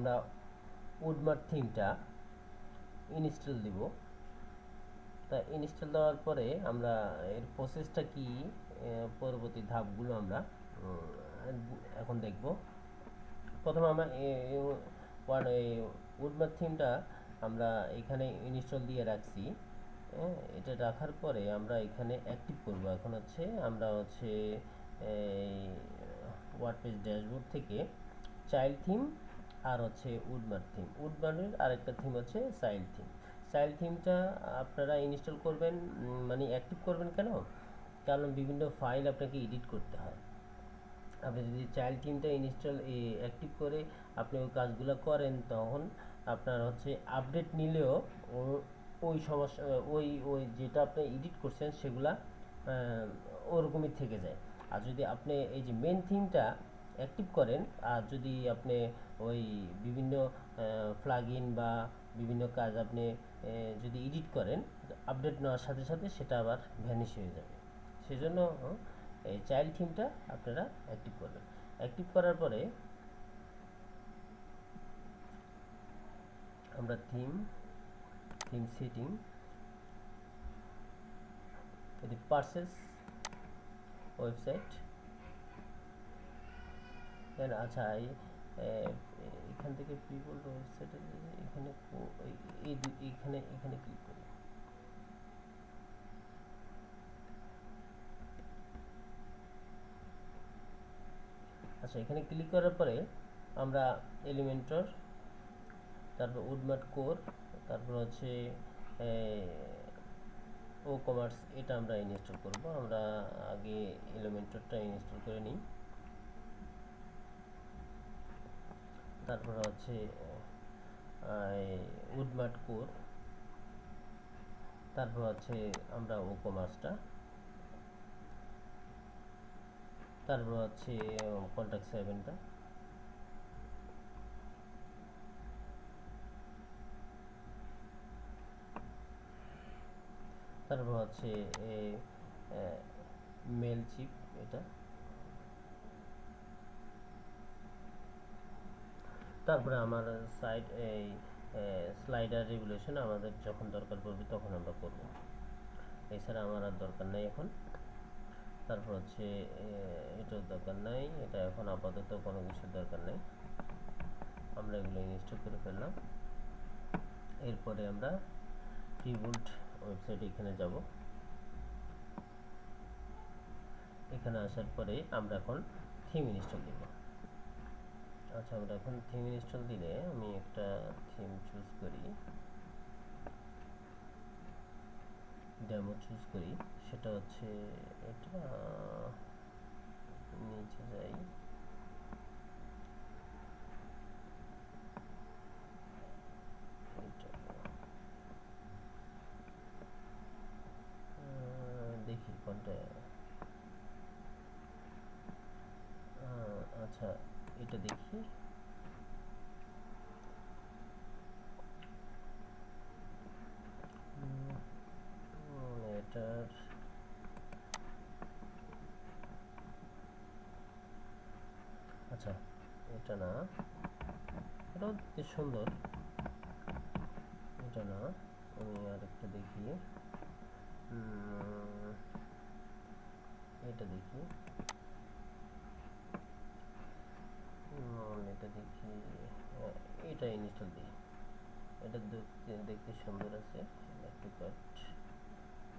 আমরা উডমার্ক থিমটা ইনস্টল দিব। তা ইনস্টল দেওয়ার পরে আমরা এর প্রসেসটা কি পরবর্তী ধাপগুলো আমরা এখন দেখব। প্রথমে আমরা ওয়ান উডমার্ক থিমটা আমরা এখানে ইনস্টল দিয়ে রাখছি। এটা রাখার পরে আমরা এখানে অ্যাক্টিভ করব। এখন হচ্ছে আমরা হচ্ছে ওয়ার্ডপ্রেস ড্যাশবোর্ড থেকে চাইল্ড থিম আর হচ্ছে উডমার্ক থিম উডমার্কের আরেকটা থিম হচ্ছে চাইল্ড থিম চাইল্ড থিমটা আপনারা ইনস্টল করবেন মানে অ্যাক্টিভ করবেন কেন? কারণ বিভিন্ন ফাইল আপনাকে এডিট করতে হয়। আপনি যদি চাইল্ড টিমটা ইনস্টল অ্যাক্টিভ করে আপনি ওই কাজগুলো করেন, তখন আপনার হচ্ছে আপডেট নিলেও ওই সমস্যা, ওই ওই যেটা আপনি এডিট করছেন, সেগুলা ওরকমই থেকে যায়। আর যদি আপনি এই যে মেন থিমটা অ্যাক্টিভ করেন, আর যদি আপনি ওই বিভিন্ন প্লাগইন বা বিভিন্ন কাজ আপনি যদি এডিট করেন আপডেট নেওয়ার সাথে সাথে সেটা আবার ভ্যানিশ হয়ে যাবে। সেজন্য এই চাইল্ড থিমটা আপনারা অ্যাক্টিভ করবেন। অ্যাক্টিভ করার পরে আমরা থিম থিম সেটিং এটি পার্সেস ওয়েবসাইট দেন আচ্ছা এখান থেকে পিপল ওয়েবসাইটে এখানে এখানে এখানে ক্লিক করি আচ্ছা এখানে ক্লিক করার পরে আমরা এলিমেন্টর তারপর উডমার্ট কোর তারপর হচ্ছে ও কমার্স এটা আমরা ইনস্টল করব। আমরা আগে এলিমেন্টরটা ইনস্টল করে নিই। তারপর হচ্ছে উডমার্ট কোর, তারপর হচ্ছে আমরা ও কমার্সটা তারপর হচ্ছে কন্ট্যাক্ট সেভেনটা। তারপর হচ্ছে মেল চিপ এটা। তারপরে আমার সাইড এই স্লাইডার রেগুলেশন আমাদের যখন দরকার পড়বে তখন আমরা করব। এছাড়া আমার আর দরকার নেই এখন। তারপর হচ্ছে এটার দরকার নাই, এটা এখন আপাতত কোনো কিছুর দরকার নেই। আমরা এগুলো ইনস্টল করে ফেললাম। এরপরে আমরা প্রিবুল্ট ওয়েবসাইট এখানে যাব। এখানে আসার পরে আমরা এখন থিম ইনস্টল দিব আচ্ছা আমরা এখন থিম ইনস্টল দিলে আমি একটা থিম চুজ করি। ডেমো চুজ করি। সেটা হচ্ছে এটা, নিচে যাই। দেখি কোনটা। আচ্ছা। এটা দেখি। আচ্ছা এটা না। এটাও সুন্দর। এটা না। আমি আরেকটা দেখি। এটা দেখি। এটা দেখি এটা ইনস্টল দিই এটা দেখতে সুন্দর আছে, একটু কাট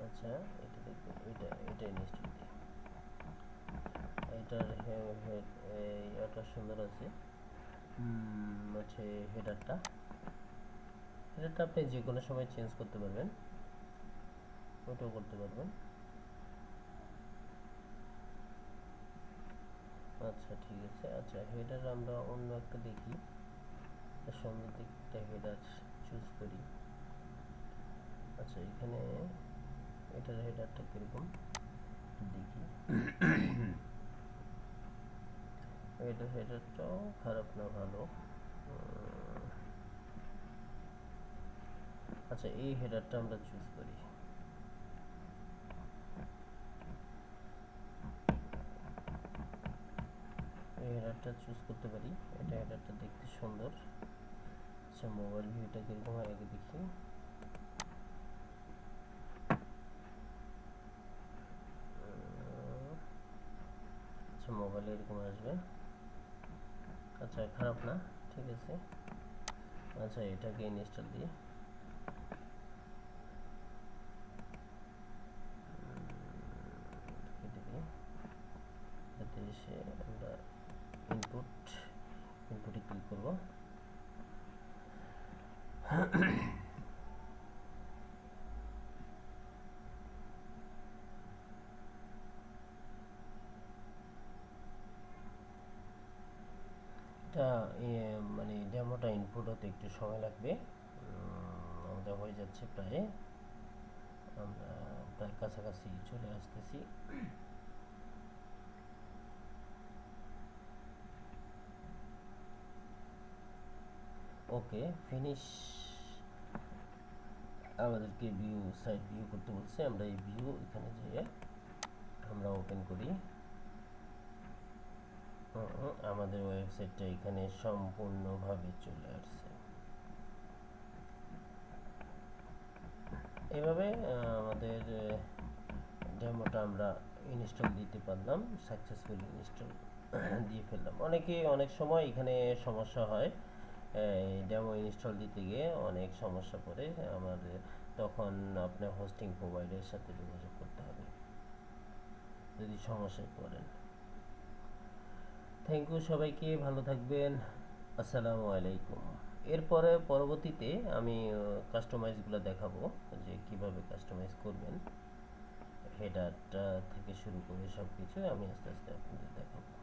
আচ্ছা এটা দেখতে, এটা এটা ইনস্টল দিই এটার এটা সুন্দর আছে। হচ্ছে হেডারটা হেডারটা আপনি যে কোনো সময় চেঞ্জ করতে পারবেন। ওটাও করতে পারবেন। আচ্ছা ঠিক আছে। আচ্ছা হেডার আমরা অন্য একটা দেখি। একটা সুন্দর দিকটা হেডার চুজ করি। আচ্ছা এখানে এটার হেডারটা কীরকম? দেখি। এটার হেডারটাও খারাপ না ভালো। আচ্ছা এই হেডারটা আমরা চুজ করি। হেডারটা চুজ করতে পারি। এটা হেডারটা দেখতে সুন্দর। আচ্ছা মোবাইল ভিউটা কীরকম হয় আগে দেখি। আচ্ছা মোবাইলে এরকম আসবে। আচ্ছা খারাপ না, ঠিক আছে। আচ্ছা এটাকে ইনস্টল দিই কেটে দিই যাতে এসে আমরা ইনপুট ইনপুটে ক্লিক করব। এটা মানে ডেমোটা ইনপুট হতে একটু সময় লাগবে। আমাদের হয়ে যাচ্ছে প্রায়। আমরা প্রায় কাছাকাছি চলে আসতেছি। ওকে ফিনিশ আমাদেরকে ভিউ সাইট ভিউ করতে বলছে, আমরা এই ভিউ এখানে যেয়ে আমরা ওপেন করি। আমাদের ওয়েবসাইটটা এখানে সম্পূর্ণভাবে চলে আসছে। এভাবে আমাদের ডেমোটা আমরা ইনস্টল দিতে পারলাম সাকসেসফুলি ইনস্টল দিয়ে ফেললাম। অনেকে অনেক সময় এখানে সমস্যা হয়। ডেমো ইনস্টল দিতে গিয়ে অনেক সমস্যা পড়ে। আমাদের তখন আপনার হোস্টিং প্রোভাইডারের সাথে যোগাযোগ করতে হবে। যদি সমস্যায় পড়েন। থ্যাংক ইউ সবাইকে, ভালো থাকবেন। আসসালামু আলাইকুম। এরপরে পরবর্তীতে আমি কাস্টমাইজগুলো দেখাবো, যে কীভাবে কাস্টমাইজ করবেন। হেডারটা থেকে শুরু করে সব কিছু আমি আস্তে আস্তে আপনাদের দেখাবো।